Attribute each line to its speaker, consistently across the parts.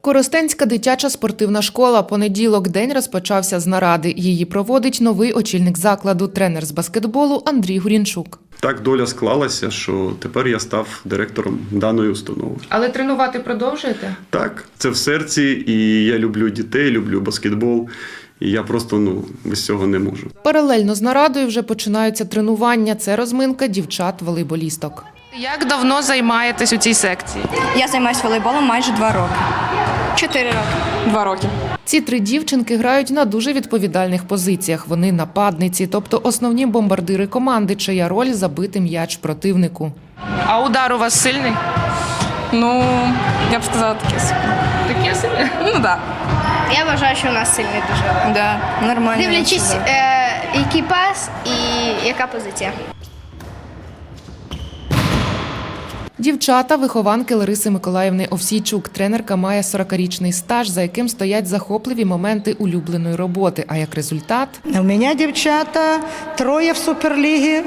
Speaker 1: Коростенська дитяча спортивна школа. Понеділок день розпочався з наради. Її проводить новий очільник закладу, тренер з баскетболу Андрій Гурінчук.
Speaker 2: Так доля склалася, що тепер я став директором даної установи.
Speaker 1: Але тренувати продовжуєте?
Speaker 2: Так, це в серці, і я люблю дітей, люблю баскетбол. І я просто ну без цього не можу.
Speaker 1: Паралельно з нарадою вже починаються тренування. Це розминка дівчат-волейболісток. Як давно займаєтесь у цій секції?
Speaker 3: Я займаюся волейболом майже два роки. Чотири роки.
Speaker 4: Два роки.
Speaker 1: Ці три дівчинки грають на дуже відповідальних позиціях. Вони нападниці, тобто основні бомбардири команди, чия роль забити м'яч противнику. А удар у вас сильний?
Speaker 4: Ну, я б сказала таке. собі.
Speaker 1: Такі сильні.
Speaker 4: Ну так. Да.
Speaker 3: Я вважаю, що у нас сильний дуже. Да, нормально. Дивлячись, е, який пас і яка позиція.
Speaker 1: Дівчата, вихованки Лариси Миколаївни Овсійчук. Тренерка має 40-річний стаж, за яким стоять захопливі моменти улюбленої роботи. А як результат
Speaker 5: У меня девчата троє в суперлігі е,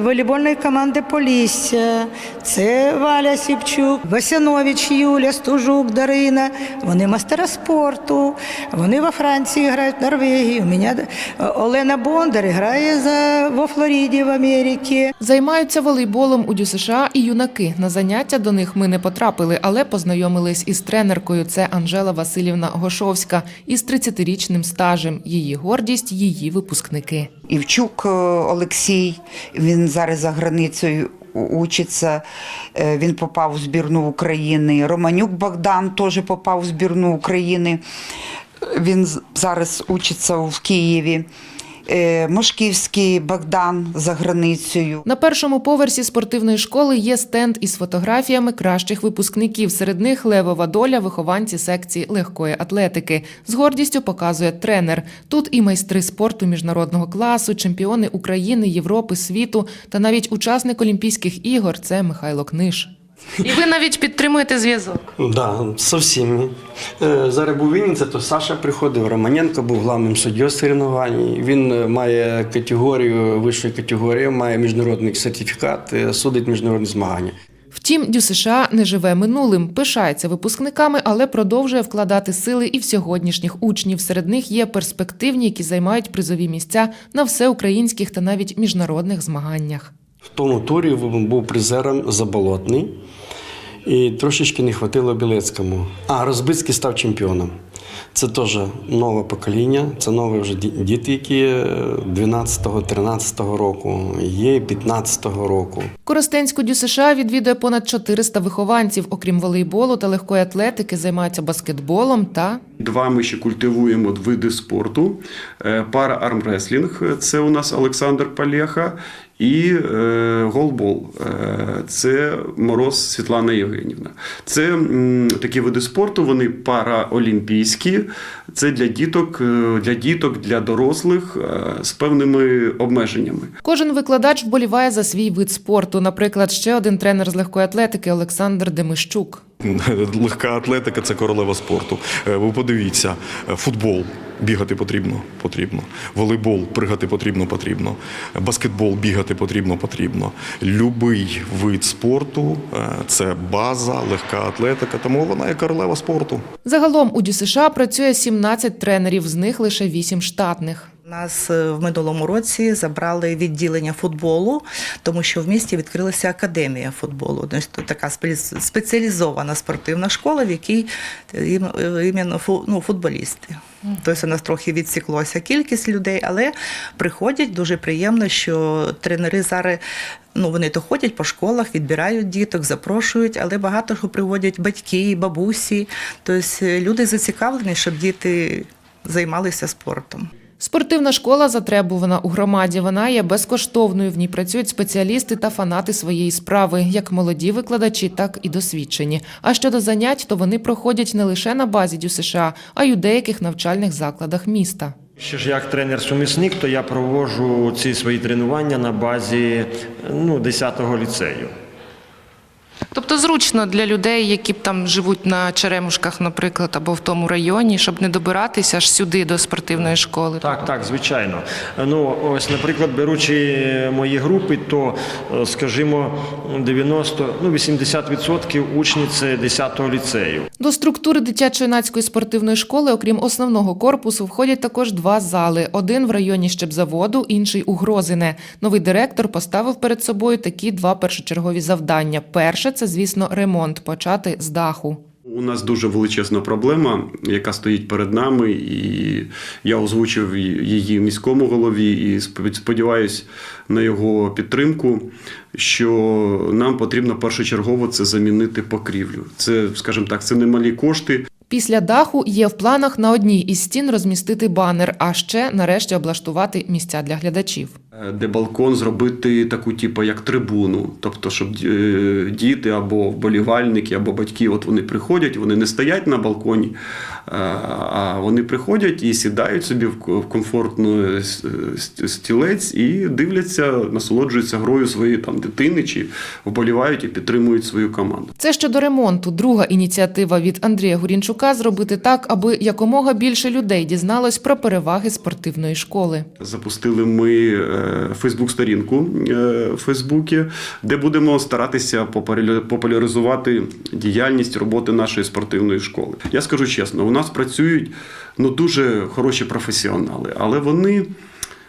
Speaker 5: волейбольної команди Полісся. Це Валя Сіпчук, Васянович Юля, Стужук Дарина. Вони мастера спорту. Вони во Франції грають, в Норвегії. У мене е, Олена Бондар грає за во Флориді в Америці.
Speaker 1: займаються волейболом у ДЮСШ і юнаки. На заняття до них ми не потрапили, але познайомились із тренеркою. Це Анжела Васильівна Гошовська із 30-річним стажем. Її гордість, її випускники.
Speaker 6: Івчук е, Олексій, він зараз за границею учиться. Е, Він попав у збірну України. Романюк Богдан теж попав у збірну України. Він зараз учиться в Києві. Е, Мошківський Богдан за границею.
Speaker 1: На першому поверсі спортивної школи є стенд із фотографіями кращих випускників. Серед них левова доля, вихованці секції легкої атлетики. З гордістю показує тренер. Тут і майстри спорту міжнародного класу, чемпіони України, Європи, світу та навіть учасник Олімпійських ігор це Михайло Книж. І ви навіть підтримуєте зв'язок.
Speaker 7: Да, со всіми. Е, Зараз був Вінниця, то Саша приходив, Романенко був главним суддєю соревнувань. Він е, має категорію, вищої категорії, має міжнародний сертифікат, е, судить міжнародні змагання.
Speaker 1: Втім, Дю США не живе минулим, пишається випускниками, але продовжує вкладати сили і в сьогоднішніх учнів. Серед них є перспективні, які займають призові місця на всеукраїнських та навіть міжнародних змаганнях.
Speaker 7: В тому турі був призером Заболотний. І трошечки не хватило Білецькому. А Розбицький став чемпіоном. Це теж нове покоління, це нові вже діти, які 12-13 року, є і 15-го року.
Speaker 1: Коростенську Дю США відвідує понад 400 вихованців. Окрім волейболу та легкої атлетики, займаються баскетболом та
Speaker 2: Два ми ще культивуємо види спорту. Е, Пара армреслінг це у нас Олександр Палєха, і е, голбол е, це Мороз Світлана Євгенівна. Це м, такі види спорту, вони параолімпійські. Це для діток, е, для діток, для дорослих е, з певними обмеженнями.
Speaker 1: кожен викладач вболіває за свій вид спорту. Наприклад, ще один тренер з легкої атлетики Олександр Демищук.
Speaker 8: Легка атлетика це королева спорту. Е, Ви подивіться, футбол бігати потрібно, потрібно. Волейбол пригати потрібно, потрібно. Баскетбол бігати потрібно, потрібно. Любий вид спорту е, це база, легка атлетика, тому вона є королева спорту.
Speaker 1: Загалом у ДЮСШ працює 17 тренерів, з них лише 8 штатних.
Speaker 9: Нас е, в минулому році забрали відділення футболу, тому що в місті відкрилася академія футболу. Тобто така спеціалізована спортивна школа, в якій е, е, іменно ну, футболісти. Тобто у нас трохи відсіклося кількість людей, але приходять дуже приємно, що тренери зараз. Ну, вони то ходять по школах, відбирають діток, запрошують, але багато що приводять батьки, бабусі. Тобто люди зацікавлені, щоб діти займалися спортом.
Speaker 1: Спортивна школа затребувана у громаді. Вона є безкоштовною. В ній працюють спеціалісти та фанати своєї справи, як молоді викладачі, так і досвідчені. А щодо занять, то вони проходять не лише на базі Дю США, а й у деяких навчальних закладах міста.
Speaker 10: Ще ж як тренер-сумісник, то я проводжу ці свої тренування на базі ну, 10-го ліцею.
Speaker 1: Тобто зручно для людей, які б там живуть на Черемушках, наприклад, або в тому районі, щоб не добиратися аж сюди до спортивної школи.
Speaker 10: Так, так, звичайно. Ну, ось, наприклад, беручи мої групи, то, е, скажімо, 90, ну, 80% учні це 10-го ліцею.
Speaker 1: До структури дитячо-юнацької спортивної школи, окрім основного корпусу, входять також два зали: один в районі щебзаводу, інший у Грозине. Новий директор поставив перед собою такі два першочергові завдання. Перше це, звісно, ремонт почати з даху.
Speaker 2: У нас дуже величезна проблема, яка стоїть перед нами, і я озвучив її міському голові і сподіваюся на його підтримку. Що нам потрібно першочергово це замінити покрівлю. Це, скажімо так, це немалі кошти.
Speaker 1: Після даху є в планах на одній із стін розмістити банер, а ще нарешті облаштувати місця для глядачів.
Speaker 2: Е, Де балкон зробити таку, типу, як трибуну. Тобто, щоб е, діти або вболівальники, або батьки, от вони приходять, вони не стоять на балконі, е, а вони приходять і сідають собі в ко- комфортну стілець і дивляться, насолоджуються грою своєї там дитини, чи вболівають і підтримують свою команду.
Speaker 1: Це щодо ремонту. Друга ініціатива від Андрія Гурінчука зробити так, аби якомога більше людей дізналось про переваги спортивної школи.
Speaker 2: Запустили ми Фейсбук-сторінку е, в Фейсбуці, де будемо старатися популя- популяризувати діяльність роботи нашої спортивної школи. Я скажу чесно, у нас працюють ну, дуже хороші професіонали, але вони.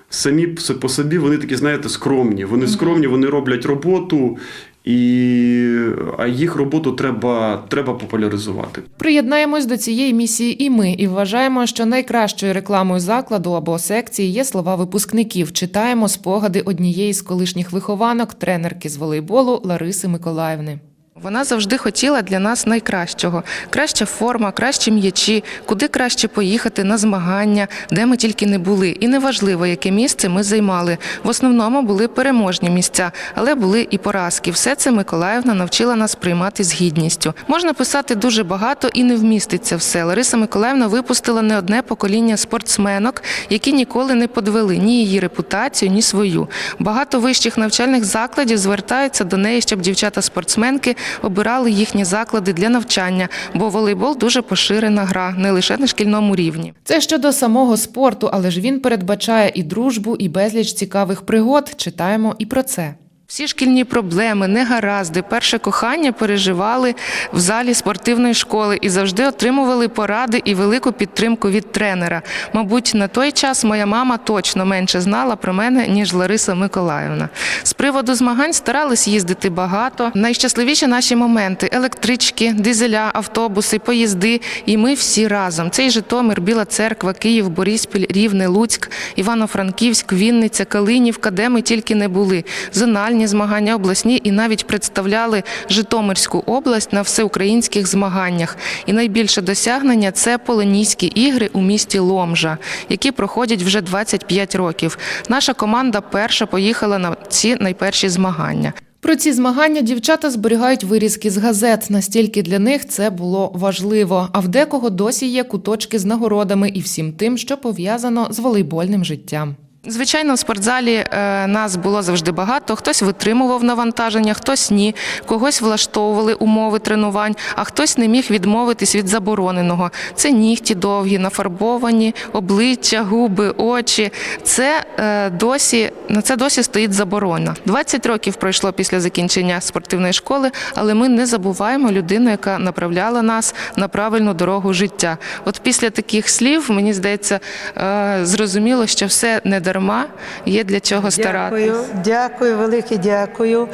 Speaker 2: Самі по собі вони такі, знаєте, скромні. Вони скромні, вони роблять роботу, і... а їх роботу треба, треба популяризувати.
Speaker 1: Приєднаємось до цієї місії і ми, і вважаємо, що найкращою рекламою закладу або секції є слова випускників. Читаємо спогади однієї з колишніх вихованок, тренерки з волейболу Лариси Миколаївни. Вона завжди хотіла для нас найкращого: краща форма, кращі м'ячі, куди краще поїхати на змагання, де ми тільки не були. І неважливо, яке місце ми займали. В основному були переможні місця, але були і поразки. Все це Миколаївна навчила нас приймати з гідністю. Можна писати дуже багато і не вміститься все. Лариса Миколаївна випустила не одне покоління спортсменок, які ніколи не подвели ні її репутацію, ні свою. Багато вищих навчальних закладів звертаються до неї, щоб дівчата-спортсменки обирали їхні заклади для навчання, бо волейбол дуже поширена гра, не лише на шкільному рівні. Це щодо самого спорту, але ж він передбачає і дружбу, і безліч цікавих пригод. Читаємо і про це. Всі шкільні проблеми, негаразди, перше кохання переживали в залі спортивної школи і завжди отримували поради і велику підтримку від тренера. Мабуть, на той час моя мама точно менше знала про мене, ніж Лариса Миколаївна. З приводу змагань старались їздити багато. Найщасливіші наші моменти електрички, дизеля, автобуси, поїзди. І ми всі разом. Цей Житомир, Біла Церква, Київ, Боріспіль, Рівне, Луцьк, Івано-Франківськ, Вінниця, Калинівка, де ми тільки не були. Зональні змагання обласні і навіть представляли Житомирську область на всеукраїнських змаганнях. І найбільше досягнення це Полонійські ігри у місті Ломжа, які проходять вже 25 років. Наша команда перша поїхала на ці найперші змагання. Про ці змагання дівчата зберігають вирізки з газет. Настільки для них це було важливо. А в декого досі є куточки з нагородами і всім тим, що пов'язано з волейбольним життям. Звичайно, в спортзалі е, нас було завжди багато. Хтось витримував навантаження, хтось ні. Когось влаштовували умови тренувань, а хтось не міг відмовитись від забороненого. Це нігті довгі, нафарбовані, обличчя, губи, очі. Це е, досі на це досі стоїть заборона. 20 років пройшло після закінчення спортивної школи, але ми не забуваємо людину, яка направляла нас на правильну дорогу життя. От після таких слів мені здається, е, зрозуміло, що все не дарма, є для чого старатися.
Speaker 5: Дякую, дякую, велике дякую.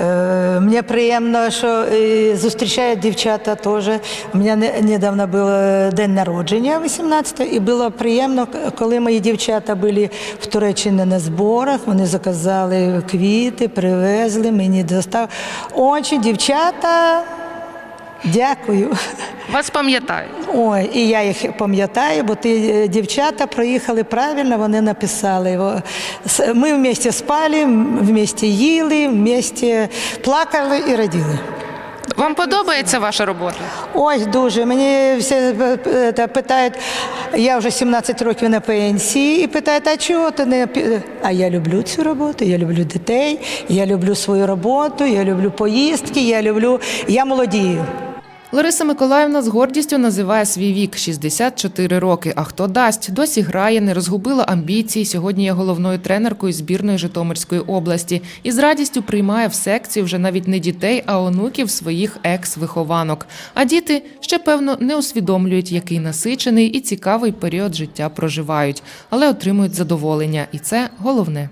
Speaker 5: Е, Мені приємно, що е, зустрічають дівчата теж. У мене недавно був е, день народження, 18 і було приємно, коли мої дівчата були в Туреччині на зборах. Вони заказали квіти, привезли, мені достав. Очі, дівчата. Дякую.
Speaker 1: Вас пам'ятають.
Speaker 5: Ой, і я їх пам'ятаю, бо ті е, дівчата проїхали правильно, вони написали. Ми вместе спали, м- вместе їли, вместе плакали і раділи.
Speaker 1: Вам подобається ваша робота?
Speaker 5: Ой, дуже. Мені всі е, е, та питають, я вже 17 років на пенсії, і питають, а чого ти не пі-?» А я люблю цю роботу, я люблю дітей, я люблю свою роботу, я люблю поїздки, я люблю. Я молодію.
Speaker 1: Лариса Миколаївна з гордістю називає свій вік 64 роки. А хто дасть? Досі грає, не розгубила амбіції. Сьогодні є головною тренеркою збірної Житомирської області і з радістю приймає в секцію вже навіть не дітей, а онуків своїх екс-вихованок. А діти ще певно не усвідомлюють, який насичений і цікавий період життя проживають, але отримують задоволення, і це головне.